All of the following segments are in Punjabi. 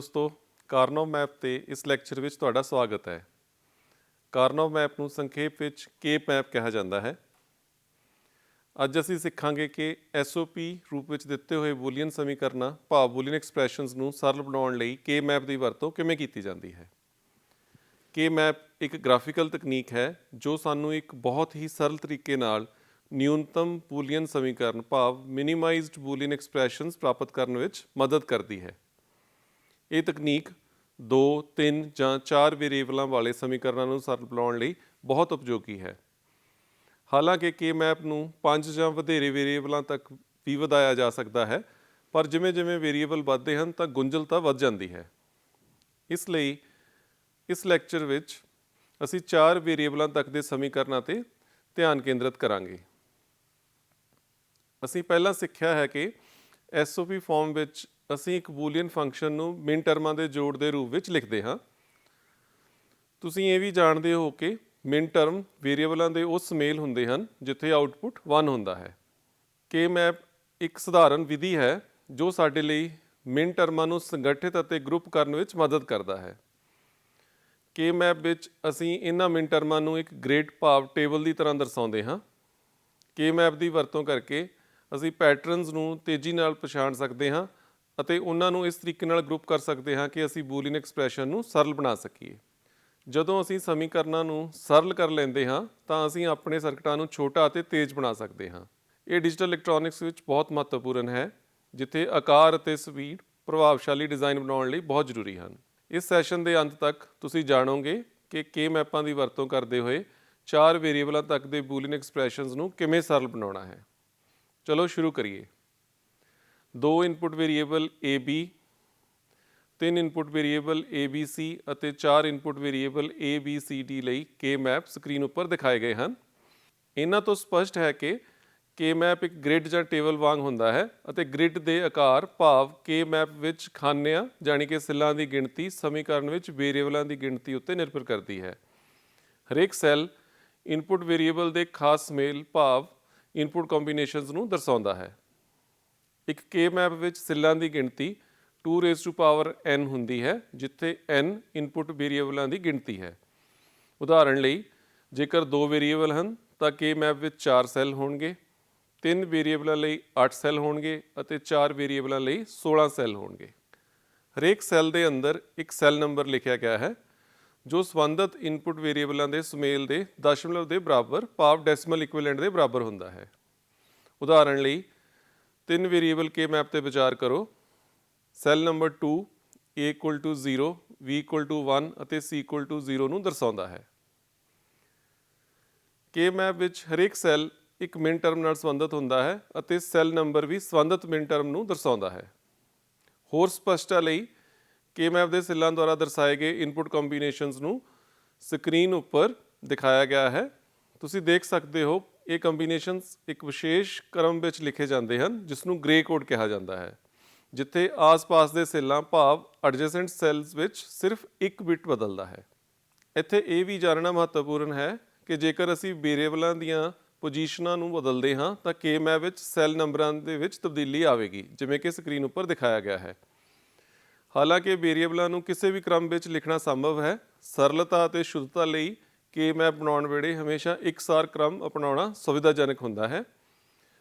ਦੋਸਤੋ ਕਾਰਨੋ ਮੈਪ ਤੇ ਇਸ ਲੈਕਚਰ ਵਿੱਚ ਤੁਹਾਡਾ ਸਵਾਗਤ ਹੈ। ਕਾਰਨੋ ਮੈਪ ਨੂੰ ਸੰਖੇਪ ਵਿੱਚ ਕੇ ਮੈਪ ਕਿਹਾ ਜਾਂਦਾ ਹੈ। ਅੱਜ ਅਸੀਂ ਸਿੱਖਾਂਗੇ ਕਿ SOP ਰੂਪ ਵਿੱਚ ਦਿੱਤੇ ਹੋਏ ਬੂਲੀਅਨ ਸਮੀਕਰਨਾਂ, ਭਾਵ ਬੂਲੀਅਨ ਐਕਸਪ੍ਰੈਸ਼ਨਸ ਨੂੰ ਸਰਲ ਬਣਾਉਣ ਲਈ ਕੇ ਮੈਪ ਦੀ ਵਰਤੋਂ ਕਿਵੇਂ ਕੀਤੀ ਜਾਂਦੀ ਹੈ। ਕੇ ਮੈਪ ਇੱਕ ਗ੍ਰਾਫੀਕਲ ਤਕਨੀਕ ਹੈ, ਜੋ ਸਾਨੂੰ ਇੱਕ ਬਹੁਤ ਹੀ ਸਰਲ ਤਰੀਕੇ ਨਾਲ ਨਿਊਨਤਮ ਬੂਲੀਅਨ ਸਮੀਕਰਨ, ਭਾਵ ਮਿਨੀਮਾਈਜ਼ਡ ਬੂਲੀਅਨ ਐਕਸਪ੍ਰੈਸ਼ਨਸ ਪ੍ਰਾਪਤ ਕਰਨ ਵਿੱਚ ਮਦਦ ਕਰਦੀ ਹੈ। ਇਹ ਤਕਨੀਕ 2 3 ਜਾਂ 4 ਵੇਰੀਏਬਲਾਂ ਵਾਲੇ ਸਮੀਕਰਨਾਂ ਨੂੰ ਸਰਲ ਬਣਾਉਣ ਲਈ ਬਹੁਤ ਉਪਯੋਗੀ ਹੈ। ਹਾਲਾਂਕਿ ਕੇ ਮੈਪ ਨੂੰ 5 ਜਾਂ ਵਧੇਰੇ ਵੇਰੀਏਬਲਾਂ ਤੱਕ ਵੀ ਵਧਾਇਆ ਜਾ ਸਕਦਾ ਹੈ, ਪਰ ਜਿਵੇਂ-ਜਿਵੇਂ ਵੇਰੀਏਬਲ ਵੱਧਦੇ ਹਨ, ਤਾਂ ਗੁੰਝਲਤਾ ਵੱਧ ਜਾਂਦੀ ਹੈ। ਇਸ ਲਈ ਇਸ ਲੈਕਚਰ ਵਿੱਚ ਅਸੀਂ 4 ਵੇਰੀਏਬਲਾਂ ਤੱਕ ਦੇ ਸਮੀਕਰਨਾਂ ਤੇ ਧਿਆਨ ਕੇਂਦਰਿਤ ਕਰਾਂਗੇ। ਅਸੀਂ ਪਹਿਲਾਂ ਸਿੱਖਿਆ ਹੈ ਕਿ SOP ਫਾਰਮ ਵਿੱਚ ਅਸੀਂ ਇੱਕ ਬੂਲੀਅਨ ਫੰਕਸ਼ਨ ਨੂੰ ਮਿਨ ਟਰਮਾਂ ਦੇ ਜੋੜ ਦੇ ਰੂਪ ਵਿੱਚ ਲਿਖਦੇ ਹਾਂ। ਤੁਸੀਂ ਇਹ ਵੀ ਜਾਣਦੇ ਹੋ ਕਿ ਮਿਨ ਟਰਮ ਵੇਰੀਏਬਲਾਂ ਦੇ ਉਸ ਮੇਲ ਹੁੰਦੇ ਹਨ ਜਿੱਥੇ ਆਉਟਪੁੱਟ 1 ਹੁੰਦਾ ਹੈ। ਕੇ ਮੈਪ ਇੱਕ ਸਧਾਰਨ ਵਿਧੀ ਹੈ ਜੋ ਸਾਡੇ ਲਈ ਮਿਨ ਟਰਮਾਂ ਨੂੰ ਸੰਗਠਿਤ ਅਤੇ ਗਰੁੱਪ ਕਰਨ ਵਿੱਚ ਮਦਦ ਕਰਦਾ ਹੈ। ਕੇ ਮੈਪ ਵਿੱਚ ਅਸੀਂ ਇਹਨਾਂ ਮਿਨ ਟਰਮਾਂ ਨੂੰ ਇੱਕ ਗ੍ਰੇਡ ਭਾਵ ਟੇਬਲ ਦੀ ਤਰ੍ਹਾਂ ਦਰਸਾਉਂਦੇ ਹਾਂ। ਕੇ ਮੈਪ ਦੀ ਵਰਤੋਂ ਕਰਕੇ ਅਸੀਂ ਪੈਟਰਨਸ ਨੂੰ ਤੇਜ਼ੀ ਨਾਲ ਪਛਾਣ ਸਕਦੇ ਹਾਂ ਅਤੇ ਉਹਨਾਂ ਨੂੰ ਇਸ ਤਰੀਕੇ ਨਾਲ ਗਰੁੱਪ ਕਰ ਸਕਦੇ ਹਾਂ ਕਿ ਅਸੀਂ ਬੂਲੀਅਨ ਐਕਸਪ੍ਰੈਸ਼ਨ ਨੂੰ ਸਰਲ ਬਣਾ ਸਕੀਏ। ਜਦੋਂ ਅਸੀਂ ਸਮੀਕਰਨਾਂ ਨੂੰ ਸਰਲ ਕਰ ਲੈਂਦੇ ਹਾਂ, ਤਾਂ ਅਸੀਂ ਆਪਣੇ ਸਰਕਟਾਂ ਨੂੰ ਛੋਟਾ ਅਤੇ ਤੇਜ਼ ਬਣਾ ਸਕਦੇ ਹਾਂ। ਇਹ ਡਿਜੀਟਲ ਇਲੈਕਟ੍ਰੋਨਿਕਸ ਵਿੱਚ ਬਹੁਤ ਮਹੱਤਵਪੂਰਨ ਹੈ, ਜਿੱਥੇ ਆਕਾਰ ਅਤੇ ਸਪੀਡ ਪ੍ਰਭਾਵਸ਼ਾਲੀ ਡਿਜ਼ਾਈਨ ਬਣਾਉਣ ਲਈ ਬਹੁਤ ਜ਼ਰੂਰੀ ਹਨ। ਇਸ ਸੈਸ਼ਨ ਦੇ ਅੰਤ ਤੱਕ ਤੁਸੀਂ ਜਾਣੋਗੇ ਕਿ ਕੇ ਮੈਪਾਂ ਦੀ ਵਰਤੋਂ ਕਰਦੇ ਹੋਏ ਚਾਰ ਵੇਰੀਏਬਲਾਂ ਤੱਕ ਦੇ ਬੂਲੀਅਨ ਐਕਸਪ੍ਰੈਸ਼ਨਸ ਨੂੰ ਕਿਵੇਂ ਸਰਲ ਬਣਾਉਣਾ ਹੈ। ਚਲੋ ਸ਼ੁਰੂ ਕਰੀਏ। ਦੋ ਇਨਪੁਟ ਵੇਰੀਏਬਲ AB ਤਿੰਨ ਇਨਪੁਟ ਵੇਰੀਏਬਲ ABC ਅਤੇ ਚਾਰ ਇਨਪੁਟ ਵੇਰੀਏਬਲ ABCD ਲਈ ਕੇ ਮੈਪ ਸਕਰੀਨ ਉੱਪਰ ਦਿਖਾਏ ਗਏ ਹਨ। ਇਹਨਾਂ ਤੋਂ ਸਪਸ਼ਟ ਹੈ ਕਿ ਕੇ ਮੈਪ ਇੱਕ ਗ੍ਰਿਡ ਜਾਂ ਟੇਬਲ ਵਾਂਗ ਹੁੰਦਾ ਹੈ ਅਤੇ ਗ੍ਰਿਡ ਦੇ ਆਕਾਰ, ਭਾਵ ਕੇ ਮੈਪ ਵਿੱਚ ਖਾਨਿਆਂ ਜਾਨੀ ਕਿ ਸੈੱਲਾਂ ਦੀ ਗਿਣਤੀ, ਸਮੀਕਰਨ ਵਿੱਚ ਵੇਰੀਏਬਲਾਂ ਦੀ ਗਿਣਤੀ ਉੱਤੇ ਨਿਰਭਰ ਕਰਦੀ ਹੈ। ਹਰੇਕ ਸੈੱਲ ਇਨਪੁਟ ਵੇਰੀਏਬਲ ਦੇ ਖਾਸ ਮੇਲ, ਭਾਵ ਇਨਪੁਟ ਕੰਬੀਨੇਸ਼ਨਸ ਨੂੰ ਦਰਸਾਉਂਦਾ ਹੈ। ਇੱਕ ਕੇ ਮੈਪ ਵਿੱਚ ਸੈੱਲਾਂ ਦੀ ਗਿਣਤੀ 2 ਰੇਜ਼ ਟੂ ਪਾਵਰ n ਹੁੰਦੀ ਹੈ, ਜਿੱਥੇ n ਇਨਪੁਟ ਵੇਰੀਏਬਲਾਂ ਦੀ ਗਿਣਤੀ ਹੈ। ਉਦਾਹਰਣ ਲਈ, ਜੇਕਰ ਦੋ ਵੇਰੀਏਬਲ ਹਨ, ਤਾਂ ਕੇ ਮੈਪ ਵਿੱਚ 4 ਸੈੱਲ ਹੋਣਗੇ, ਤਿੰਨ ਵੇਰੀਏਬਲਾਂ ਲਈ 8 ਸੈੱਲ ਹੋਣਗੇ ਅਤੇ ਚਾਰ ਵੇਰੀਏਬਲਾਂ ਲਈ 16 ਸੈੱਲ ਹੋਣਗੇ। ਹਰੇਕ ਸੈੱਲ ਦੇ ਅੰਦਰ ਇੱਕ ਸੈੱਲ ਨੰਬਰ ਲਿਖਿਆ ਗਿਆ ਹੈ, ਜੋ ਸੰਬੰਧਿਤ ਇਨਪੁਟ ਵੇਰੀਏਬਲਾਂ ਦੇ ਸੁਮੇਲ ਦੇ ਦਸ਼ਮਲਵ ਦੇ ਬਰਾਬਰ ਭਾਵ ਡੈਸੀਮਲ ਇਕੁਇਵਲੈਂਟ ਦੇ ਬਰਾਬਰ ਹੁੰਦਾ ਹੈ। ਉਦਾਹਰਣ ਲਈ ਤਿੰਨ ਵੇਰੀਏਬਲ ਕੇ ਮੈਪ ਤੇ ਵਿਚਾਰ ਕਰੋ। ਸੈੱਲ ਨੰਬਰ 2 a 0 b 1 ਅਤੇ c 0 ਨੂੰ ਦਰਸਾਉਂਦਾ ਹੈ। ਕੇ ਮੈਪ ਵਿੱਚ ਹਰੇਕ ਸੈੱਲ ਇੱਕ ਮਿਨ ਟਰਮ ਨਾਲ ਸੰਬੰਧਿਤ ਹੁੰਦਾ ਹੈ ਅਤੇ ਸੈੱਲ ਨੰਬਰ ਵੀ ਸੰਬੰਧਿਤ ਮਿਨ ਟਰਮ ਨੂੰ ਦਰਸਾਉਂਦਾ ਹੈ। ਹੋਰ ਸਪਸ਼ਟਤਾ ਲਈ ਕੇ ਮੈਪ ਦੇ ਸੈੱਲਾਂ ਦੁਆਰਾ ਦਰਸਾਏ ਗਏ ਇਨਪੁਟ ਕੰਬੀਨੇਸ਼ਨਸ ਨੂੰ ਸਕਰੀਨ ਉੱਪਰ ਦਿਖਾਇਆ ਗਿਆ ਹੈ। ਤੁਸੀਂ ਦੇਖ ਸਕਦੇ ਹੋ ਇਹ ਕੰਬੀਨੇਸ਼ਨਸ ਇੱਕ ਵਿਸ਼ੇਸ਼ ਕ੍ਰਮ ਵਿੱਚ ਲਿਖੇ ਜਾਂਦੇ ਹਨ ਜਿਸ ਨੂੰ ਗ੍ਰੇ ਕੋਡ ਕਿਹਾ ਜਾਂਦਾ ਹੈ। ਜਿੱਥੇ ਆਸ-ਪਾਸ ਦੇ ਸੈੱਲਾਂ ਭਾਵ ਐਡਜੈਸੈਂਟ ਸੈੱਲਸ ਵਿੱਚ ਸਿਰਫ ਇੱਕ ਬਿਟ ਬਦਲਦਾ ਹੈ। ਇੱਥੇ ਇਹ ਵੀ ਜਾਣਨਾ ਮਹੱਤਵਪੂਰਨ ਹੈ ਕਿ ਜੇਕਰ ਅਸੀਂ ਵੇਰੀਏਬਲਾਂ ਦੀਆਂ ਪੋਜੀਸ਼ਨਾਂ ਨੂੰ ਬਦਲਦੇ ਹਾਂ, ਤਾਂ ਕੇ ਮੈਪ ਵਿੱਚ ਸੈੱਲ ਨੰਬਰਾਂ ਦੇ ਵਿੱਚ ਤਬਦੀਲੀ ਆਵੇਗੀ, ਜਿਵੇਂ ਕਿ ਸਕਰੀਨ ਉੱਪਰ ਦਿਖਾਇਆ ਗਿਆ ਹੈ। ਹਾਲਾਂਕਿ ਵੇਰੀਏਬਲਾਂ ਨੂੰ ਕਿਸੇ ਵੀ ਕ੍ਰਮ ਵਿੱਚ ਲਿਖਣਾ ਸੰਭਵ ਹੈ। ਸਰਲਤਾ ਅਤੇ ਸ਼ੁੱਧਤਾ ਲਈ ਕੇ ਮੈਪ ਬਣਾਉਣ ਵੇਲੇ ਹਮੇਸ਼ਾ ਇੱਕਸਾਰ ਕ੍ਰਮ ਅਪਣਾਉਣਾ ਸੁਵਿਧਾਜਨਕ ਹੁੰਦਾ ਹੈ।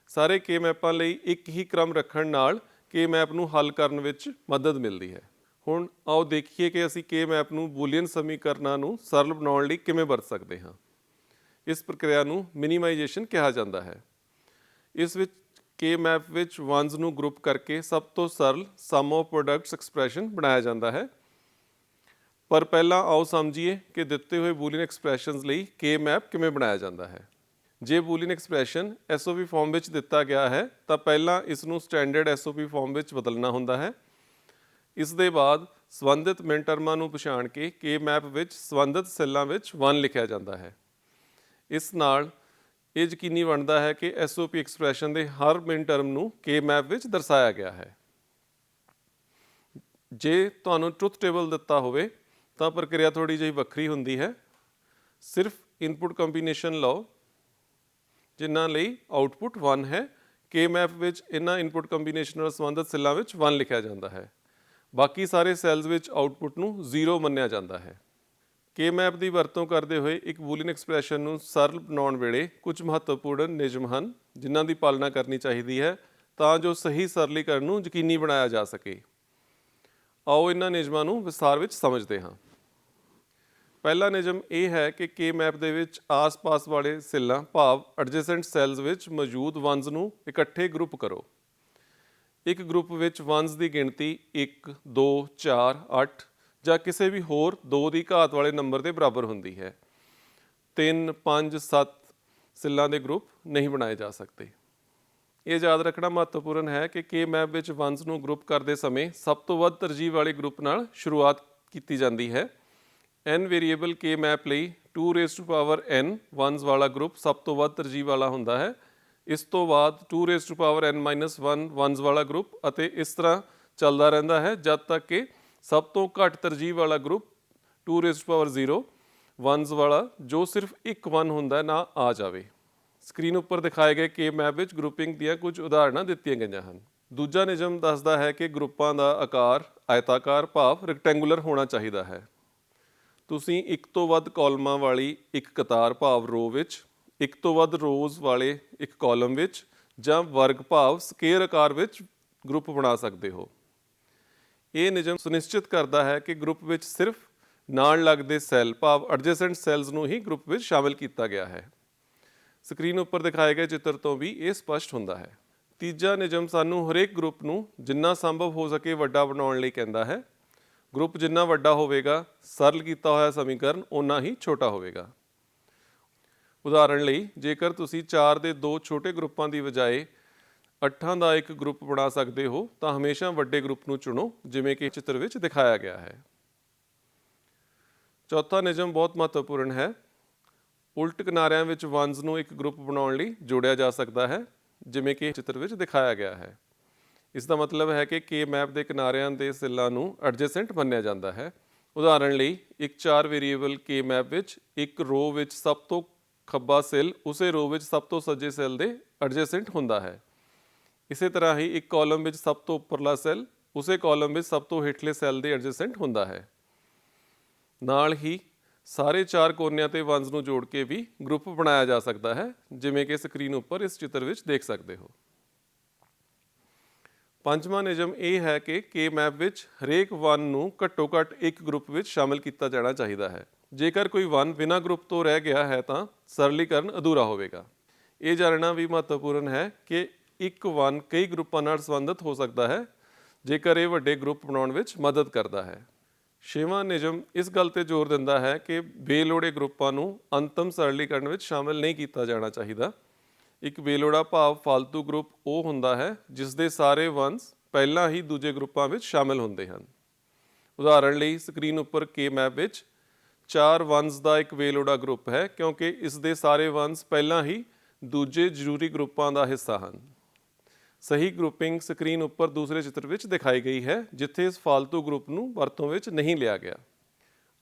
ਸਾਰੇ ਕੇ ਮੈਪਾਂ ਲਈ ਇੱਕ ਹੀ ਕ੍ਰਮ ਰੱਖਣ ਨਾਲ ਕੇ ਮੈਪ ਨੂੰ ਹੱਲ ਕਰਨ ਵਿੱਚ ਮਦਦ ਮਿਲਦੀ ਹੈ। ਹੁਣ ਆਓ ਦੇਖੀਏ ਕਿ ਅਸੀਂ ਕੇ ਮੈਪ ਨੂੰ ਬੂਲੀਅਨ ਸਮੀਕਰਨਾਂ ਨੂੰ ਸਰਲ ਬਣਾਉਣ ਲਈ ਕਿਵੇਂ ਵਰਤ ਸਕਦੇ ਹਾਂ। ਇਸ ਪ੍ਰਕਿਰਿਆ ਨੂੰ ਮਿਨੀਮਾਈਜੇਸ਼ਨ ਕਿਹਾ ਜਾਂਦਾ ਹੈ। ਇਸ ਵਿੱਚ ਕੇ ਮੈਪ ਵਿੱਚ ਵਨਸ ਨੂੰ ਗਰੁੱਪ ਕਰਕੇ ਸਭ ਤੋਂ ਸਰਲ ਸਮ ਆਫ ਪ੍ਰੋਡਕਟਸ ਐਕਸਪ੍ਰੈਸ਼ਨ ਬਣਾਇਆ ਜਾਂਦਾ ਹੈ। ਪਰ ਪਹਿਲਾਂ ਆਓ ਸਮਝੀਏ ਕਿ ਦਿੱਤੇ ਹੋਏ ਬੂਲੀਅਨ ਐਕਸਪ੍ਰੈਸ਼ਨਸ ਲਈ ਕੇ ਮੈਪ ਕਿਵੇਂ ਬਣਾਇਆ ਜਾਂਦਾ ਹੈ। ਜੇ ਬੂਲੀਅਨ ਐਕਸਪ੍ਰੈਸ਼ਨ SOP ਫਾਰਮ ਵਿੱਚ ਦਿੱਤਾ ਗਿਆ ਹੈ, ਤਾਂ ਪਹਿਲਾਂ ਇਸ ਨੂੰ ਸਟੈਂਡਰਡ SOP ਫਾਰਮ ਵਿੱਚ ਬਦਲਣਾ ਹੁੰਦਾ ਹੈ। ਇਸ ਦੇ ਬਾਅਦ ਸੰਬੰਧਿਤ ਮਿਨ ਟਰਮਾਂ ਨੂੰ ਪਛਾਣ ਕੇ ਕੇ ਮੈਪ ਵਿੱਚ ਸੰਬੰਧਿਤ ਸੈੱਲਾਂ ਵਿੱਚ 1 ਲਿਖਿਆ ਜਾਂਦਾ ਹੈ। ਇਸ ਨਾਲ ਇਹ ਯਕੀਨੀ ਬਣਦਾ ਹੈ ਕਿ SOP ਐਕਸਪ੍ਰੈਸ਼ਨ ਦੇ ਹਰ ਮਿਨ ਟਰਮ ਨੂੰ ਕੇ ਮੈਪ ਵਿੱਚ ਦਰਸਾਇਆ ਗਿਆ ਹੈ। ਜੇ ਤੁਹਾਨੂੰ ਟਰੁਥ ਟੇਬਲ ਦਿੱਤਾ ਹੋਵੇ ਤਾਂ ਪ੍ਰਕਿਰਿਆ ਥੋੜੀ ਜਿਹੀ ਵੱਖਰੀ ਹੁੰਦੀ ਹੈ। ਸਿਰਫ ਇਨਪੁਟ ਕੰਬੀਨੇਸ਼ਨ ਲਓ, ਜਿਨ੍ਹਾਂ ਲਈ ਆਉਟਪੁੱਟ 1 ਹੈ। ਕੇ ਮੈਪ ਵਿੱਚ ਇਹਨਾਂ ਇਨਪੁਟ ਕੰਬੀਨੇਸ਼ਨ ਨਾਲ ਸੰਬੰਧਿਤ ਸੈੱਲਾਂ ਵਿੱਚ 1 ਲਿਖਿਆ ਜਾਂਦਾ ਹੈ। ਬਾਕੀ ਸਾਰੇ ਸੈੱਲਸ ਵਿੱਚ ਆਉਟਪੁੱਟ ਨੂੰ 0 ਮੰਨਿਆ ਜਾਂਦਾ ਹੈ। ਕੇ ਮੈਪ ਦੀ ਵਰਤੋਂ ਕਰਦੇ ਹੋਏ ਇੱਕ ਬੂਲੀਅਨ ਐਕਸਪ੍ਰੈਸ਼ਨ ਨੂੰ ਸਰਲ ਬਣਾਉਣ ਵੇਲੇ ਕੁਝ ਮਹੱਤਵਪੂਰਨ ਨਿਯਮ ਹਨ, ਜਿਨ੍ਹਾਂ ਦੀ ਪਾਲਣਾ ਕਰਨੀ ਚਾਹੀਦੀ ਹੈ ਤਾਂ ਜੋ ਸਹੀ ਸਰਲੀਕਰਨ ਨੂੰ ਯਕੀਨੀ ਬਣਾਇਆ ਜਾ ਸਕੇ। ਆਓ ਇਹਨਾਂ ਨਿਯਮਾਂ ਨੂੰ ਵਿਸਥਾਰ ਵਿੱਚ ਸਮਝਦੇ ਹਾਂ। ਪਹਿਲਾ ਨਿਯਮ ਇਹ ਹੈ ਕਿ ਕੇ ਮੈਪ ਦੇ ਵਿੱਚ ਆਸ-ਪਾਸ ਵਾਲੇ ਸੈੱਲਾਂ, ਭਾਵ ਐਡਜੈਸੈਂਟ ਸੈੱਲਸ ਵਿੱਚ ਮੌਜੂਦ ਵਨਸ ਨੂੰ ਇਕੱਠੇ ਗਰੁੱਪ ਕਰੋ। ਇੱਕ ਗਰੁੱਪ ਵਿੱਚ ਵਨਸ ਦੀ ਗਿਣਤੀ 1 2 4 8 ਜਾਂ ਕਿਸੇ ਵੀ ਹੋਰ 2 ਦੀ ਘਾਤ ਵਾਲੇ ਨੰਬਰ ਦੇ ਬਰਾਬਰ ਹੁੰਦੀ ਹੈ। 3 5 7 ਸੈੱਲਾਂ ਦੇ ਗਰੁੱਪ ਨਹੀਂ ਬਣਾਏ ਜਾ ਸਕਦੇ। ਇਹ ਯਾਦ ਰੱਖਣਾ ਮਹੱਤਵਪੂਰਨ ਹੈ ਕਿ ਕੇ ਮੈਪ ਵਿੱਚ ਵਨਸ ਨੂੰ ਗਰੁੱਪ ਕਰਦੇ ਸਮੇਂ ਸਭ ਤੋਂ ਵੱਧ ਤਰਜੀਹ ਵਾਲੇ ਗਰੁੱਪ ਨਾਲ ਸ਼ੁਰੂਆਤ ਕੀਤੀ ਜਾਂਦੀ ਹੈ। N ਵੇਰੀਏਬਲ k ਮੈਪ ਲਈ 2 raise to power n ones ਵਾਲਾ ਗਰੁੱਪ ਸਭ ਤੋਂ ਵੱਧ ਤਰਜੀਹ ਵਾਲਾ ਹੁੰਦਾ ਹੈ। ਇਸ ਤੋਂ ਬਾਅਦ 2 raise to power n 1 ones ਵਾਲਾ ਗਰੁੱਪ ਅਤੇ ਇਸ ਤਰ੍ਹਾਂ ਚੱਲਦਾ ਰਹਿੰਦਾ ਹੈ ਜਦ ਤੱਕ ਕਿ ਸਭ ਤੋਂ ਘੱਟ ਤਰਜੀਹ ਵਾਲਾ group 2 raise to power 0 ones ਵਾਲਾ ਜੋ ਸਿਰਫ ਇੱਕ ਵਨ ਹੁੰਦਾ ਨਾ ਆ ਜਾਵੇ। ਸਕਰੀਨ ਉੱਪਰ ਦਿਖਾਏ ਗਏ ਕੇ ਮੈਪ ਵਿੱਚ ਗਰੁੱਪਿੰਗ ਦੀਆਂ ਕੁਝ ਉਦਾਹਰਨਾਂ ਦਿੱਤੀਆਂ ਗਈਆਂ ਹਨ। ਦੂਜਾ ਨਿਯਮ ਦੱਸਦਾ ਹੈ ਕਿ ਗਰੁੱਪਾਂ ਦਾ ਆਕਾਰ, ਆਇਤਾਕਾਰ, ਭਾਵ ਰੈਕਟੈਂਗੂਲਰ ਹੋਣਾ ਚਾਹੀਦਾ ਹੈ। ਤੁਸੀਂ ਇੱਕ ਤੋਂ ਵੱਧ ਕਾਲਮਾਂ ਵਾਲੀ ਇੱਕ ਕਤਾਰ ਭਾਵ ਰੋ ਵਿੱਚ, ਇੱਕ ਤੋਂ ਵੱਧ ਰੋਜ਼ ਵਾਲੇ ਇੱਕ ਕਾਲਮ ਵਿੱਚ ਜਾਂ ਵਰਗ ਭਾਵ ਸਕੇਅਰ ਆਕਾਰ ਵਿੱਚ ਗਰੁੱਪ ਬਣਾ ਸਕਦੇ ਹੋ। ਇਹ ਨਿਯਮ ਸੁਨਿਸ਼ਚਿਤ ਕਰਦਾ ਹੈ ਕਿ ਗਰੁੱਪ ਵਿੱਚ ਸਿਰਫ ਨਾਲ ਲੱਗਦੇ ਸੈੱਲ ਭਾਵ ਐਡਜੈਸੈਂਟ ਸੈੱਲਸ ਨੂੰ ਹੀ ਗਰੁੱਪ ਵਿੱਚ ਸ਼ਾਮਿਲ ਕੀਤਾ ਗਿਆ ਹੈ। ਸਕਰੀਨ ਉੱਪਰ ਦਿਖਾਏ ਗਏ ਚਿੱਤਰ ਤੋਂ ਵੀ ਇਹ ਸਪਸ਼ਟ ਹੁੰਦਾ ਹੈ। ਤੀਜਾ ਨਿਯਮ ਸਾਨੂੰ ਹਰੇਕ ਗਰੁੱਪ ਨੂੰ ਜਿੰਨਾ ਸੰਭਵ ਹੋ ਸਕੇ ਵੱਡਾ ਬਣਾਉਣ ਲਈ ਕਹਿੰਦਾ ਹੈ। ਗਰੁੱਪ ਜਿੰਨਾ ਵੱਡਾ ਹੋਵੇਗਾ, ਸਰਲ ਕੀਤਾ ਹੋਇਆ ਸਮੀਕਰਨ ਓਨਾ ਹੀ ਛੋਟਾ ਹੋਵੇਗਾ। ਉਦਾਹਰਣ ਲਈ, ਜੇਕਰ ਤੁਸੀਂ 4 ਦੇ ਦੋ ਛੋਟੇ ਗਰੁੱਪਾਂ ਦੀ ਬਜਾਏ 8 ਦਾ ਇੱਕ ਗਰੁੱਪ ਬਣਾ ਸਕਦੇ ਹੋ, ਤਾਂ ਹਮੇਸ਼ਾ ਵੱਡੇ ਗਰੁੱਪ ਨੂੰ ਚੁਣੋ, ਜਿਵੇਂ ਕਿ ਚਿੱਤਰ ਵਿੱਚ ਦਿਖਾਇਆ ਗਿਆ ਹੈ। ਚੌਥਾ ਨਿਯਮ ਬਹੁਤ ਮਹੱਤਵਪੂਰਨ ਹੈ। ਉਲਟ ਕਿਨਾਰਿਆਂ ਵਿੱਚ ਵਨਸ ਨੂੰ ਇੱਕ ਗਰੁੱਪ ਬਣਾਉਣ ਲਈ ਜੋੜਿਆ ਜਾ ਸਕਦਾ ਹੈ, ਜਿਵੇਂ ਕਿ ਚਿੱਤਰ ਵਿੱਚ ਦਿਖਾਇਆ ਗਿਆ ਹੈ। ਇਸ ਦਾ ਮਤਲਬ ਹੈ ਕਿ ਕੇ ਮੈਪ ਦੇ ਕਿਨਾਰਿਆਂ ਦੇ ਸੈੱਲਾਂ ਨੂੰ ਐਡਜੈਸੈਂਟ ਮੰਨਿਆ ਜਾਂਦਾ ਹੈ। ਉਦਾਹਰਣ ਲਈ, ਇੱਕ ਚਾਰ ਵੇਰੀਏਬਲ ਕੇ ਮੈਪ ਵਿੱਚ, ਇੱਕ ਰੋ ਵਿੱਚ ਸਭ ਤੋਂ ਖੱਬਾ ਸੈੱਲ, ਉਸੇ ਰੋ ਵਿੱਚ ਸਭ ਤੋਂ ਸੱਜੇ ਸੈੱਲ ਦੇ ਐਡਜੈਸੈਂਟ ਹੁੰਦਾ ਹੈ। ਇਸੇ ਤਰ੍ਹਾਂ ਹੀ ਇੱਕ ਕਾਲਮ ਵਿੱਚ ਸਭ ਤੋਂ ਉੱਪਰਲਾ ਸੈੱਲ, ਉਸੇ ਕਾਲਮ ਵਿੱਚ ਸਭ ਤੋਂ ਹੇਠਲੇ ਸੈੱਲ ਦੇ ਐਡਜੈਸੈਂਟ ਹੁੰਦਾ ਹੈ। ਨਾਲ ਹੀ ਸਾਰੇ ਚਾਰ ਕੋਨਿਆਂ ਤੇ ਵਨਸ ਨੂੰ ਜੋੜ ਕੇ ਵੀ ਗਰੁੱਪ ਬਣਾਇਆ ਜਾ ਸਕਦਾ ਹੈ, ਜਿਵੇਂ ਕਿ ਸਕਰੀਨ ਉੱਪਰ ਇਸ ਚਿੱਤਰ ਵਿੱਚ ਦੇਖ ਸਕਦੇ ਹੋ। ਪੰਜਵਾਂ ਨਿਯਮ ਇਹ ਹੈ ਕਿ ਕੇ ਮੈਪ ਵਿੱਚ ਹਰੇਕ ਵਨ ਨੂੰ ਘੱਟੋ-ਘੱਟ ਇੱਕ ਗਰੁੱਪ ਵਿੱਚ ਸ਼ਾਮਿਲ ਕੀਤਾ ਜਾਣਾ ਚਾਹੀਦਾ ਹੈ। ਜੇਕਰ ਕੋਈ ਵਨ ਬਿਨਾਂ ਗਰੁੱਪ ਤੋਂ ਰਹਿ ਗਿਆ ਹੈ ਤਾਂ ਸਰਲੀਕਰਨ ਅਧੂਰਾ ਹੋਵੇਗਾ। ਇਹ ਜਾਣਨਾ ਵੀ ਮਹੱਤਵਪੂਰਨ ਹੈ ਕਿ ਇੱਕ ਵਨ ਕਈ ਗਰੁੱਪਾਂ ਨਾਲ ਸੰਬੰਧਿਤ ਹੋ ਸਕਦਾ ਹੈ, ਜੇਕਰ ਇਹ ਵੱਡੇ ਗਰੁੱਪ ਬਣਾਉਣ ਵਿੱਚ ਮਦਦ ਕਰਦਾ ਹੈ। ਛੇਵਾਂ ਨਿਯਮ ਇਸ ਗੱਲ ਤੇ ਜ਼ੋਰ ਦਿੰਦਾ ਹੈ ਕਿ ਬੇਲੋੜੇ ਗਰੁੱਪਾਂ ਨੂੰ ਅੰਤਮ ਸਰਲੀਕਰਨ ਵਿੱਚ ਸ਼ਾਮਿਲ ਨਹੀਂ ਕੀਤਾ ਜਾਣਾ ਚਾਹੀਦਾ। ਇੱਕ ਬੇਲੋੜਾ ਭਾਵ ਫਾਲਤੂ ਗਰੁੱਪ ਉਹ ਹੁੰਦਾ ਹੈ ਜਿਸ ਦੇ ਸਾਰੇ ਵੰਸ ਪਹਿਲਾਂ ਹੀ ਦੂਜੇ ਗਰੁੱਪਾਂ ਵਿੱਚ ਸ਼ਾਮਿਲ ਹੁੰਦੇ ਹਨ। ਉਦਾਹਰਣ ਲਈ ਸਕਰੀਨ ਉੱਪਰ ਕੇ ਮੈਪ ਵਿੱਚ ਚਾਰ ਵੰਸ ਦਾ ਇੱਕ ਬੇਲੋੜਾ ਗਰੁੱਪ ਹੈ ਕਿਉਂਕਿ ਇਸ ਦੇ ਸਾਰੇ ਵੰਸ ਪਹਿਲਾਂ ਹੀ ਦੂਜੇ ਜ਼ਰੂਰੀ ਗਰੁੱਪਾਂ ਦਾ ਹਿੱਸਾ ਹਨ। ਸਹੀ ਗਰੁੱਪਿੰਗ ਸਕਰੀਨ ਉੱਪਰ ਦੂਸਰੇ ਚਿੱਤਰ ਵਿੱਚ ਦਿਖਾਈ ਗਈ ਹੈ, ਜਿੱਥੇ ਇਸ ਫਾਲਤੂ ਗਰੁੱਪ ਨੂੰ ਵਰਤੋਂ ਵਿੱਚ ਨਹੀਂ ਲਿਆ ਗਿਆ।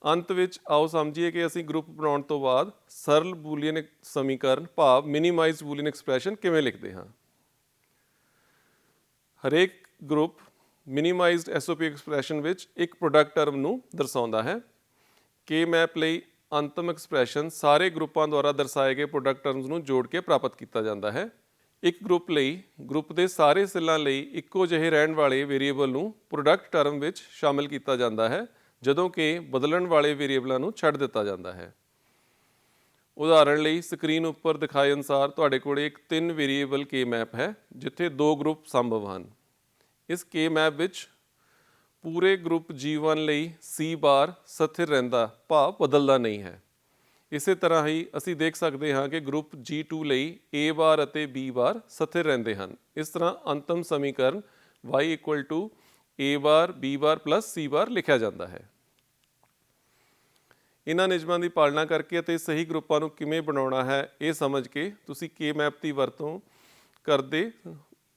ਅੰਤ ਵਿੱਚ ਆਓ ਸਮਝੀਏ ਕਿ ਅਸੀਂ ਗਰੁੱਪ ਬਣਾਉਣ ਤੋਂ ਬਾਅਦ ਸਰਲ ਬੂਲੀਅਨ ਸਮੀਕਰਨ ਭਾਵ ਮਿਨੀਮਾਈਜ਼ਡ ਬੂਲੀਅਨ ਐਕਸਪ੍ਰੈਸ਼ਨ ਕਿਵੇਂ ਲਿਖਦੇ ਹਾਂ? ਹਰੇਕ ਗਰੁੱਪ ਮਿਨੀਮਾਈਜ਼ਡ ਐਸਓਪੀ ਐਕਸਪ੍ਰੈਸ਼ਨ ਵਿੱਚ ਇੱਕ ਪ੍ਰੋਡਕਟ ਟਰਮ ਨੂੰ ਦਰਸਾਉਂਦਾ ਹੈ। ਕੇ ਮੈਪ ਲਈ ਅੰਤਮ ਐਕਸਪ੍ਰੈਸ਼ਨ ਸਾਰੇ ਗਰੁੱਪਾਂ ਦੁਆਰਾ ਦਰਸਾਏ ਗਏ ਪ੍ਰੋਡਕਟ ਟਰਮਸ ਨੂੰ ਜੋੜ ਕੇ ਪ੍ਰਾਪਤ ਕੀਤਾ ਜਾਂਦਾ ਹੈ। ਇੱਕ ਗਰੁੱਪ ਲਈ ਗਰੁੱਪ ਦੇ ਸਾਰੇ ਸੈੱਲਾਂ ਲਈ ਇੱਕੋ ਜਿਹੇ ਰਹਿਣ ਵਾਲੇ ਵੇਰੀਏਬਲ ਨੂੰ ਪ੍ਰੋਡਕਟ ਟਰਮ ਵਿੱਚ ਸ਼ਾਮਿਲ ਕੀਤਾ ਜਾਂਦਾ ਹੈ। ਜਦੋਂ ਕਿ ਬਦਲਣ ਵਾਲੇ ਵੇਰੀਏਬਲਾਂ ਨੂੰ ਛੱਡ ਦਿੱਤਾ ਜਾਂਦਾ ਹੈ। ਉਦਾਹਰਣ ਲਈ ਸਕਰੀਨ ਉੱਪਰ ਦਿਖਾਏ ਅਨੁਸਾਰ ਤੁਹਾਡੇ ਕੋਲ ਇੱਕ ਤਿੰਨ ਵੇਰੀਏਬਲ ਕੇ ਮੈਪ ਹੈ, ਜਿੱਥੇ ਦੋ ਗਰੁੱਪ ਸੰਭਵ ਹਨ। ਇਸ ਕੇ ਮੈਪ ਵਿੱਚ ਪੂਰੇ ਗਰੁੱਪ G1 ਲਈ C ਬਾਰ ਸਥਿਰ ਰਹਿੰਦਾ, ਭਾਵ ਬਦਲਦਾ ਨਹੀਂ ਹੈ। ਇਸੇ ਤਰ੍ਹਾਂ ਹੀ ਅਸੀਂ ਦੇਖ ਸਕਦੇ ਹਾਂ ਕਿ ਗਰੁੱਪ G2 ਲਈ A ਬਾਰ ਅਤੇ B ਬਾਰ ਸਥਿਰ ਰਹਿੰਦੇ ਹਨ। ਇਸ ਤਰ੍ਹਾਂ ਅੰਤਮ ਸਮੀਕਰਨ y a bar b bar c ਬਾਰ ਲਿਖਿਆ ਜਾਂਦਾ ਹੈ। ਇਹਨਾਂ ਨਿਯਮਾਂ ਦੀ ਪਾਲਣਾ ਕਰਕੇ ਅਤੇ ਸਹੀ ਗਰੁੱਪਾਂ ਨੂੰ ਕਿਵੇਂ ਬਣਾਉਣਾ ਹੈ, ਇਹ ਸਮਝ ਕੇ ਤੁਸੀਂ ਕੇ ਮੈਪ ਦੀ ਵਰਤੋਂ ਕਰਦੇ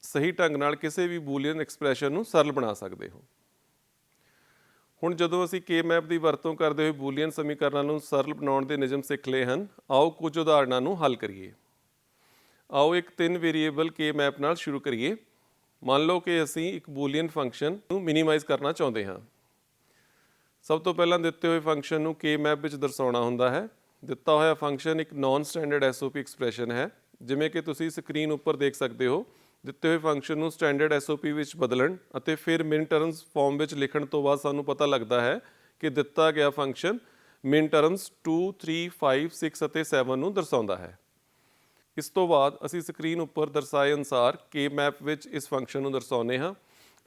ਸਹੀ ਢੰਗ ਨਾਲ ਕਿਸੇ ਵੀ ਬੂਲੀਅਨ ਐਕਸਪ੍ਰੈਸ਼ਨ ਨੂੰ ਸਰਲ ਬਣਾ ਸਕਦੇ ਹੋ। ਹੁਣ ਜਦੋਂ ਅਸੀਂ ਕੇ ਮੈਪ ਦੀ ਵਰਤੋਂ ਕਰਦੇ ਹੋਏ ਬੂਲੀਅਨ ਸਮੀਕਰਨਾਂ ਨੂੰ ਸਰਲ ਬਣਾਉਣ ਦੇ ਨਿਯਮ ਸਿੱਖ ਲਏ ਹਨ, ਆਓ ਕੁਝ ਉਦਾਹਰਣਾਂ ਨੂੰ ਹੱਲ ਕਰੀਏ। ਆਓ ਇੱਕ ਤਿੰਨ ਵੇਰੀਏਬਲ ਕੇ ਮੈਪ ਨਾਲ ਸ਼ੁਰੂ ਕਰੀਏ। ਮੰਨ ਲਓ ਕਿ ਅਸੀਂ ਇੱਕ ਬੂਲੀਅਨ ਫੰਕਸ਼ਨ ਨੂੰ ਮਿਨੀਮਾਈਜ਼ ਕਰਨਾ ਚਾਹੁੰਦੇ ਹਾਂ। ਸਭ ਤੋਂ ਪਹਿਲਾਂ ਦਿੱਤੇ ਹੋਏ ਫੰਕਸ਼ਨ ਨੂੰ ਕੇ ਮੈਪ ਵਿੱਚ ਦਰਸਾਉਣਾ ਹੁੰਦਾ ਹੈ। ਦਿੱਤਾ ਹੋਇਆ ਫੰਕਸ਼ਨ ਇੱਕ ਨਾਨ ਸਟੈਂਡਰਡ SOP ਐਕਸਪ੍ਰੈਸ਼ਨ ਹੈ, ਜਿਵੇਂ ਕਿ ਤੁਸੀਂ ਸਕਰੀਨ ਉੱਪਰ ਦੇਖ ਸਕਦੇ ਹੋ। ਦਿੱਤੇ ਹੋਏ ਫੰਕਸ਼ਨ ਨੂੰ ਸਟੈਂਡਰਡ SOP ਵਿੱਚ ਬਦਲਣ ਅਤੇ ਫਿਰ ਮਿਨ ਟਰਮਸ ਫਾਰਮ ਵਿੱਚ ਲਿਖਣ ਤੋਂ ਬਾਅਦ ਸਾਨੂੰ ਪਤਾ ਲੱਗਦਾ ਹੈ ਕਿ ਦਿੱਤਾ ਗਿਆ ਫੰਕਸ਼ਨ ਮਿਨ ਟਰਮਸ 2 3 5 6 ਅਤੇ 7 ਨੂੰ ਦਰਸਾਉਂਦਾ ਹੈ। ਇਸ ਤੋਂ ਬਾਅਦ ਅਸੀਂ ਸਕਰੀਨ ਉੱਪਰ ਦਰਸਾਏ ਅਨੁਸਾਰ ਕੇ ਮੈਪ ਵਿੱਚ ਇਸ ਫੰਕਸ਼ਨ ਨੂੰ ਦਰਸਾਉਂਦੇ ਹਾਂ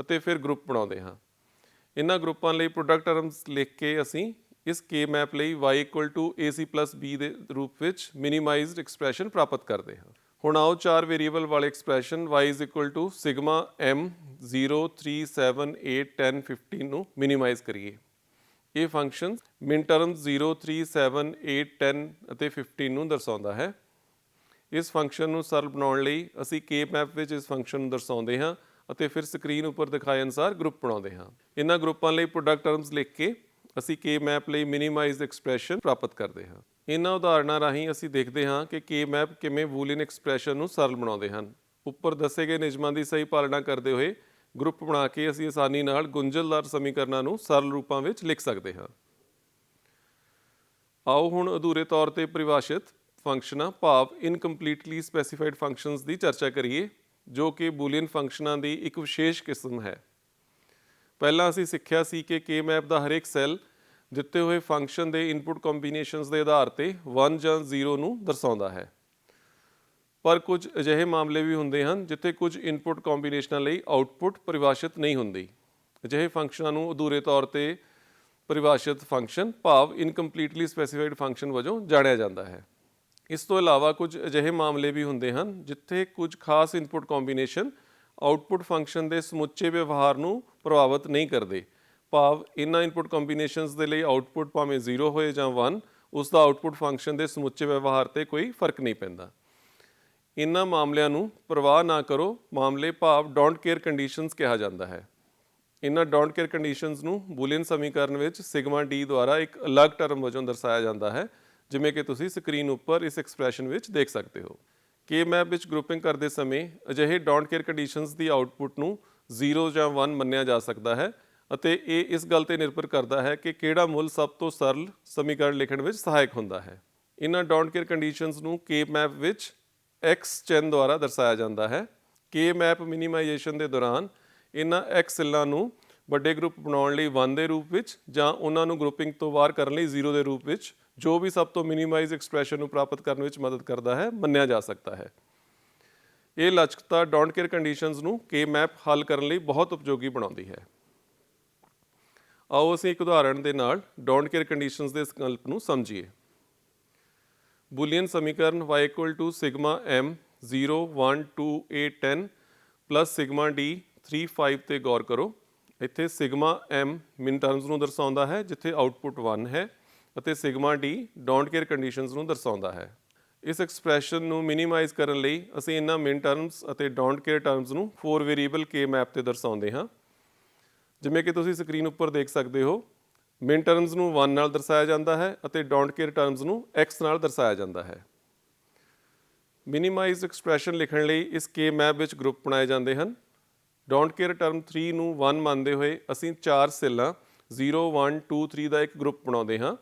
ਅਤੇ ਫਿਰ ਗਰੁੱਪ ਬਣਾਉਂਦੇ ਹਾਂ। ਇਹਨਾਂ ਗਰੁੱਪਾਂ ਲਈ ਪ੍ਰੋਡਕਟ ਟਰਮਸ ਲਿਖ ਕੇ ਅਸੀਂ ਇਸ ਕੇ ਮੈਪ ਲਈ y ac b ਦੇ ਰੂਪ ਵਿੱਚ ਮਿਨੀਮਾਈਜ਼ਡ ਐਕਸਪ੍ਰੈਸ਼ਨ ਪ੍ਰਾਪਤ ਕਰਦੇ ਹਾਂ। ਹੁਣ ਆਓ ਚਾਰ ਵੇਰੀਏਬਲ ਵਾਲੇ ਐਕਸਪ੍ਰੈਸ਼ਨ y ਸਿਗਮਾ m 0 3 7 8 10 15 ਨੂੰ ਮਿਨੀਮਾਈਜ਼ ਕਰੀਏ। ਇਹ ਫੰਕਸ਼ਨ ਮਿਨ ਟਰਮ 0 3 7 8 10 ਅਤੇ 15 ਨੂੰ ਦਰਸਾਉਂਦਾ ਹੈ। ਇਸ ਫੰਕਸ਼ਨ ਨੂੰ ਸਰਲ ਬਣਾਉਣ ਲਈ ਅਸੀਂ ਕੇ ਮੈਪ ਵਿੱਚ ਇਸ ਫੰਕਸ਼ਨ ਨੂੰ ਦਰਸਾਉਂਦੇ ਹਾਂ ਅਤੇ ਫਿਰ ਸਕਰੀਨ ਉੱਪਰ ਦਿਖਾਏ ਅਨੁਸਾਰ ਗਰੁੱਪ ਬਣਾਉਂਦੇ ਹਾਂ। ਇਹਨਾਂ ਗਰੁੱਪਾਂ ਲਈ ਪ੍ਰੋਡਕਟ ਟਰਮਸ ਲਿਖ ਕੇ ਅਸੀਂ ਕੇ ਮੈਪ ਲਈ ਮਿਨੀਮਾਈਜ਼ਡ ਐਕਸਪ੍ਰੈਸ਼ਨ ਪ੍ਰਾਪਤ ਕਰਦੇ ਹਾਂ। ਇਹਨਾਂ ਉਦਾਹਰਣਾਂ ਰਾਹੀਂ ਅਸੀਂ ਦੇਖਦੇ ਹਾਂ ਕਿ ਕੇ ਮੈਪ ਕਿਵੇਂ ਬੂਲੀਅਨ ਐਕਸਪ੍ਰੈਸ਼ਨ ਨੂੰ ਸਰਲ ਬਣਾਉਂਦੇ ਹਨ। ਉੱਪਰ ਦੱਸੇ ਗਏ ਨਿਯਮਾਂ ਦੀ ਸਹੀ ਪਾਲਣਾ ਕਰਦੇ ਹੋਏ ਗਰੁੱਪ ਬਣਾ ਕੇ ਅਸੀਂ ਆਸਾਨੀ ਨਾਲ ਗੁੰਝਲਦਾਰ ਸਮੀਕਰਨਾਂ ਨੂੰ ਸਰਲ ਰੂਪਾਂ ਵਿੱਚ ਲਿਖ ਸਕਦੇ ਹਾਂ। ਆਓ ਹੁਣ ਅਧੂਰੇ ਤੌਰ ਤੇ ਪਰਿਭਾਸ਼ਿਤ ਫੰਕਸ਼ਨਾਂ ਭਾਵ ਇਨਕੰਪਲੀਟਲੀ ਸਪੈਸੀਫਾਈਡ ਫੰਕਸ਼ਨਸ ਦੀ ਚਰਚਾ ਕਰੀਏ, ਜੋ ਕਿ ਬੂਲੀਅਨ ਫੰਕਸ਼ਨਾਂ ਦੀ ਇੱਕ ਵਿਸ਼ੇਸ਼ ਕਿਸਮ ਹੈ। ਪਹਿਲਾਂ ਅਸੀਂ ਸਿੱਖਿਆ ਸੀ ਕਿ ਕੇ ਮੈਪ ਦਾ ਹਰੇਕ ਸੈੱਲ ਦਿੱਤੇ ਹੋਏ ਫੰਕਸ਼ਨ ਦੇ ਇਨਪੁਟ ਕੰਬੀਨੇਸ਼ਨਸ ਦੇ ਆਧਾਰ ਤੇ 1 ਜਾਂ 0 ਨੂੰ ਦਰਸਾਉਂਦਾ ਹੈ। ਪਰ ਕੁਝ ਅਜਿਹੇ ਮਾਮਲੇ ਵੀ ਹੁੰਦੇ ਹਨ, ਜਿੱਥੇ ਕੁਝ ਇਨਪੁਟ ਕੰਬੀਨੇਸ਼ਨਾਂ ਲਈ ਆਉਟਪੁੱਟ ਪਰਿਭਾਸ਼ਿਤ ਨਹੀਂ ਹੁੰਦੀ। ਅਜਿਹੇ ਫੰਕਸ਼ਨਾਂ ਨੂੰ ਅਧੂਰੇ ਤੌਰ ਤੇ ਪਰਿਭਾਸ਼ਿਤ ਫੰਕਸ਼ਨ ਭਾਵ ਇਨਕੰਪਲੀਟਲੀ ਸਪੈਸੀਫਾਈਡ ਫੰਕਸ਼ਨ ਵਜੋਂ ਜਾਣਿਆ ਜਾਂਦਾ ਹੈ। ਇਸ ਤੋਂ ਇਲਾਵਾ ਕੁਝ ਅਜਿਹੇ ਮਾਮਲੇ ਵੀ ਹੁੰਦੇ ਹਨ ਜਿੱਥੇ ਕੁਝ ਖਾਸ ਇਨਪੁਟ ਕੰਬੀਨੇਸ਼ਨ ਆਉਟਪੁੱਟ ਫੰਕਸ਼ਨ ਦੇ ਸਮੁੱਚੇ ਵਿਵਹਾਰ ਨੂੰ ਪ੍ਰਭਾਵਿਤ ਨਹੀਂ ਕਰਦੇ। ਭਾਵ ਇਹਨਾਂ ਇਨਪੁਟ ਕੰਬੀਨੇਸ਼ਨਸ ਦੇ ਲਈ ਆਉਟਪੁੱਟ ਭਾਵੇਂ 0 ਹੋਏ ਜਾਂ 1 ਉਸ ਦਾ ਆਉਟਪੁੱਟ ਫੰਕਸ਼ਨ ਦੇ ਸਮੁੱਚੇ ਵਿਵਹਾਰ ਤੇ ਕੋਈ ਫ਼ਰਕ ਨਹੀਂ ਪੈਂਦਾ। ਇਹਨਾਂ ਮਾਮਲਿਆਂ ਨੂੰ ਪਰਵਾਹ ਨਾ ਕਰੋ, ਮਾਮਲੇ ਭਾਵ ਡੋਂਟ ਕੇਅਰ ਕੰਡੀਸ਼ਨਸ ਕਿਹਾ ਜਾਂਦਾ ਹੈ। ਇਹਨਾਂ ਡੋਂਟ ਕੇਅਰ ਕੰਡੀਸ਼ਨਸ ਨੂੰ ਬੂਲੀਅਨ ਸਮੀਕਰਨ ਵਿੱਚ ਸਿਗਮਾ ਡੀ ਦੁਆਰਾ ਇੱਕ ਅਲੱਗ ਟਰਮ ਵਜੋਂ ਦਰਸਾਇਆ ਜਾਂਦਾ ਹੈ ਜਿਵੇਂ ਕਿ ਤੁਸੀਂ ਸਕਰੀਨ ਉੱਪਰ ਇਸ ਐਕਸਪ੍ਰੈਸ਼ਨ ਵਿੱਚ ਦੇਖ ਸਕਦੇ ਹੋ। ਕੇ ਮੈਪ ਵਿੱਚ ਗਰੁੱਪਿੰਗ ਕਰਦੇ ਸਮੇਂ ਅਜਿਹੇ ਡੋਂਟ ਕੇਅਰ ਕੰਡੀਸ਼ਨਸ ਦੀ ਆਉਟਪੁੱਟ ਨੂੰ 0 ਜਾਂ 1 ਮੰਨਿਆ ਜਾ ਸਕਦਾ ਹੈ ਅਤੇ ਇਹ ਇਸ ਗੱਲ ਤੇ ਨਿਰਭਰ ਕਰਦਾ ਹੈ ਕਿ ਕਿਹੜਾ ਮੁੱਲ ਸਭ ਤੋਂ ਸਰਲ ਸਮੀਕਰਨ ਲਿਖਣ ਵਿੱਚ ਸਹਾਇਕ ਹੁੰਦਾ ਹੈ। ਇਹਨਾਂ ਡੋਂਟ ਕੇਅਰ ਕੰਡੀਸ਼ਨਸ ਨੂੰ ਕੇ ਮੈਪ ਵਿੱਚ x ਚਿੰਨ੍ਹ ਦੁਆਰਾ ਦਰਸਾਇਆ ਜਾਂਦਾ ਹੈ। ਕੇ ਮੈਪ ਮਿਨੀਮਾਈਜੇਸ਼ਨ ਦੇ ਦੌਰਾਨ ਇਹਨਾਂ x ਸੈੱਲਾਂ ਨੂੰ ਵੱਡੇ ਗਰੁੱਪ ਬਣਾਉਣ ਲਈ 1 ਦੇ ਰੂਪ ਵਿੱਚ ਜਾਂ ਉਹਨਾਂ ਨੂੰ ਗਰੁੱਪਿੰਗ ਤੋਂ ਬਾਹਰ ਕਰਨ ਲਈ 0 ਦੇ ਰੂਪ ਵਿੱਚ, ਜੋ ਵੀ ਸਭ ਤੋਂ ਮਿਨੀਮਾਈਜ਼ ਐਕਸਪ੍ਰੈਸ਼ਨ ਨੂੰ ਪ੍ਰਾਪਤ ਕਰਨ ਵਿੱਚ ਮਦਦ ਕਰਦਾ ਹੈ, ਮੰਨਿਆ ਜਾ ਸਕਦਾ ਹੈ। ਇਹ ਲਚਕਤਾ ਡੋਂਟ ਕੇਅਰ ਕੰਡੀਸ਼ਨਸ ਨੂੰ ਕੇ ਮੈਪ ਹੱਲ ਕਰਨ ਲਈ ਬਹੁਤ ਉਪਯੋਗੀ ਬਣਾਉਂਦੀ ਹੈ। ਆਓ ਅਸੀਂ ਇੱਕ ਉਦਾਹਰਣ ਦੇ ਨਾਲ ਡੋਂਟ ਕੇਅਰ ਕੰਡੀਸ਼ਨਸ ਦੇ ਸੰਕਲਪ ਨੂੰ ਸਮਝੀਏ। ਬੂਲੀਅਨ ਸਮੀਕਰਨ y sigma m 0 1 2 8 10 plus sigma d 3 5 ਤੇ ਗੌਰ ਕਰੋ। ਇੱਥੇ ਸਿਗਮਾ m ਮਿਨ ਟਰਮਸ ਨੂੰ ਦਰਸਾਉਂਦਾ ਹੈ, ਜਿੱਥੇ ਆਉਟਪੁੱਟ 1 ਹੈ, ਅਤੇ sigma d don't care conditions ਨੂੰ ਦਰਸਾਉਂਦਾ ਹੈ। ਇਸ ਐਕਸਪ੍ਰੈਸ਼ਨ ਨੂੰ ਮਿਨੀਮਾਈਜ਼ ਕਰਨ ਲਈ ਅਸੀਂ ਇਹਨਾਂ ਮਿਨ ਟਰਮਸ ਅਤੇ ਡੋਂਟ ਕੇਅਰ ਟਰਮਸ ਨੂੰ 4 ਵੇਰੀਏਬਲ ਕੇ ਮੈਪ ਤੇ ਦਰਸਾਉਂਦੇ ਹਾਂ। ਜਿਵੇਂ ਕਿ ਤੁਸੀਂ ਸਕਰੀਨ ਉੱਪਰ ਦੇਖ ਸਕਦੇ ਹੋ ਮਿਨ ਟਰਮਸ ਨੂੰ 1 ਨਾਲ ਦਰਸਾਇਆ ਜਾਂਦਾ ਹੈ ਅਤੇ ਡੋਂਟ ਕੇਅਰ ਟਰਮਸ ਨੂੰ x ਨਾਲ ਦਰਸਾਇਆ ਜਾਂਦਾ ਹੈ। ਮਿਨੀਮਾਈਜ਼ ਐਕਸਪ੍ਰੈਸ਼ਨ ਲਿਖਣ ਲਈ ਇਸ ਕੇ ਮੈਪ ਵਿੱਚ ਗਰੁੱਪ ਬਣਾਏ ਜਾਂਦੇ ਹਨ। ਡੋਂਟ ਕੇਅਰ, ਟਰਮ 3 ਨੂੰ 1 ਮੰਨਦੇ ਹੋਏ ਅਸੀਂ ਚਾਰ ਸੈੱਲਾਂ 0 1 2 3 ਦਾ ਇੱਕ ਗਰੁੱਪ ਬਣਾਉਂਦੇ ਹਾਂ।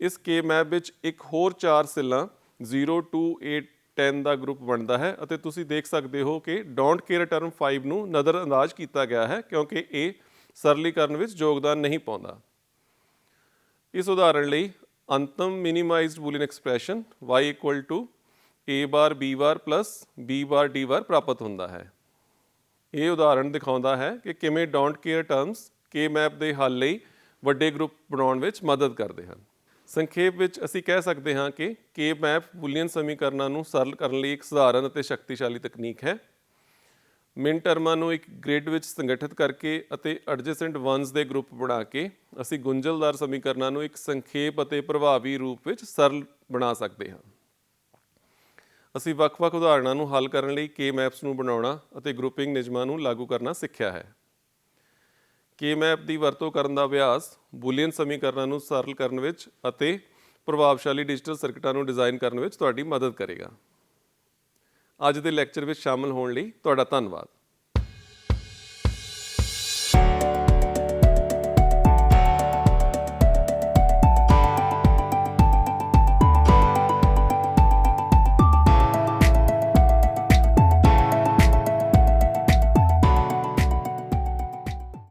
ਇਸ ਕੇ ਮੈਪ ਵਿੱਚ ਇੱਕ ਹੋਰ ਚਾਰ ਸੈੱਲਾਂ 0 2 8 10 ਦਾ ਗਰੁੱਪ ਬਣਦਾ ਹੈ ਅਤੇ ਤੁਸੀਂ ਦੇਖ ਸਕਦੇ ਹੋ ਕਿ ਡੋਂਟ ਕੇਅਰ, ਟਰਮ 5 ਨੂੰ ਨਜ਼ਰਅੰਦਾਜ਼ ਕੀਤਾ ਗਿਆ ਹੈ ਕਿਉਂਕਿ ਇਹ ਸਰਲੀਕਰਨ ਵਿੱਚ ਯੋਗਦਾਨ ਨਹੀਂ ਪਾਉਂਦਾ। ਇਸ ਉਦਾਹਰਣ ਲਈ ਅੰਤਮ minimized Boolean expression y a bar b bar b bar d bar ਪ੍ਰਾਪਤ ਹੁੰਦਾ ਹੈ। ਇਹ ਉਦਾਹਰਣ ਦਿਖਾਉਂਦਾ ਹੈ ਕਿ ਕਿਵੇਂ don't care terms K map ਦੇ ਹੱਲ ਲਈ ਵੱਡੇ ਗਰੁੱਪ ਬਣਾਉਣ ਵਿੱਚ ਮਦਦ ਕਰਦੇ ਹਨ। ਸੰਖੇਪ ਵਿੱਚ ਅਸੀਂ ਕਹਿ ਸਕਦੇ ਹਾਂ ਕਿ ਕੇ ਮੈਪ ਬੂਲੀਅਨ ਸਮੀਕਰਨਾਂ ਨੂੰ ਸਰਲ ਕਰਨ ਲਈ ਇੱਕ ਸਧਾਰਨ ਅਤੇ ਸ਼ਕਤੀਸ਼ਾਲੀ ਤਕਨੀਕ ਹੈ। ਮਿਨ ਟਰਮਾਂ ਨੂੰ ਇੱਕ ਗ੍ਰਿਡ ਵਿੱਚ ਸੰਗਠਿਤ ਕਰਕੇ ਅਤੇ ਐਡਜੈਸੈਂਟ ਵਨਸ ਦੇ ਗਰੁੱਪ ਬਣਾ ਕੇ ਅਸੀਂ ਗੁੰਝਲਦਾਰ ਸਮੀਕਰਨਾਂ ਨੂੰ ਇੱਕ ਸੰਖੇਪ ਅਤੇ ਪ੍ਰਭਾਵੀ ਰੂਪ ਵਿੱਚ ਸਰਲ ਬਣਾ ਸਕਦੇ ਹਾਂ। ਅਸੀਂ ਵੱਖ-ਵੱਖ ਉਦਾਹਰਣਾਂ ਨੂੰ ਹੱਲ ਕਰਨ ਲਈ ਕੇ ਮੈਪਸ ਨੂੰ ਬਣਾਉਣਾ ਅਤੇ ਗਰੁੱਪਿੰਗ ਨਿਯਮਾਂ ਨੂੰ ਲਾਗੂ ਕਰਨਾ ਸਿੱਖਿਆ ਹੈ। ਕੇ ਮੈਪ ਦੀ ਵਰਤੋਂ ਕਰਨ ਦਾ ਅਭਿਆਸ ਬੂਲੀਅਨ ਸਮੀਕਰਨਾਂ ਨੂੰ ਸਰਲ ਕਰਨ ਵਿੱਚ ਅਤੇ ਪ੍ਰਭਾਵਸ਼ਾਲੀ ਡਿਜੀਟਲ ਸਰਕਟਾਂ ਨੂੰ ਡਿਜ਼ਾਈਨ ਕਰਨ ਵਿੱਚ ਤੁਹਾਡੀ ਮਦਦ ਕਰੇਗਾ। ਅੱਜ ਦੇ ਲੈਕਚਰ ਵਿੱਚ ਸ਼ਾਮਲ ਹੋਣ ਲਈ ਤੁਹਾਡਾ ਧੰਨਵਾਦ।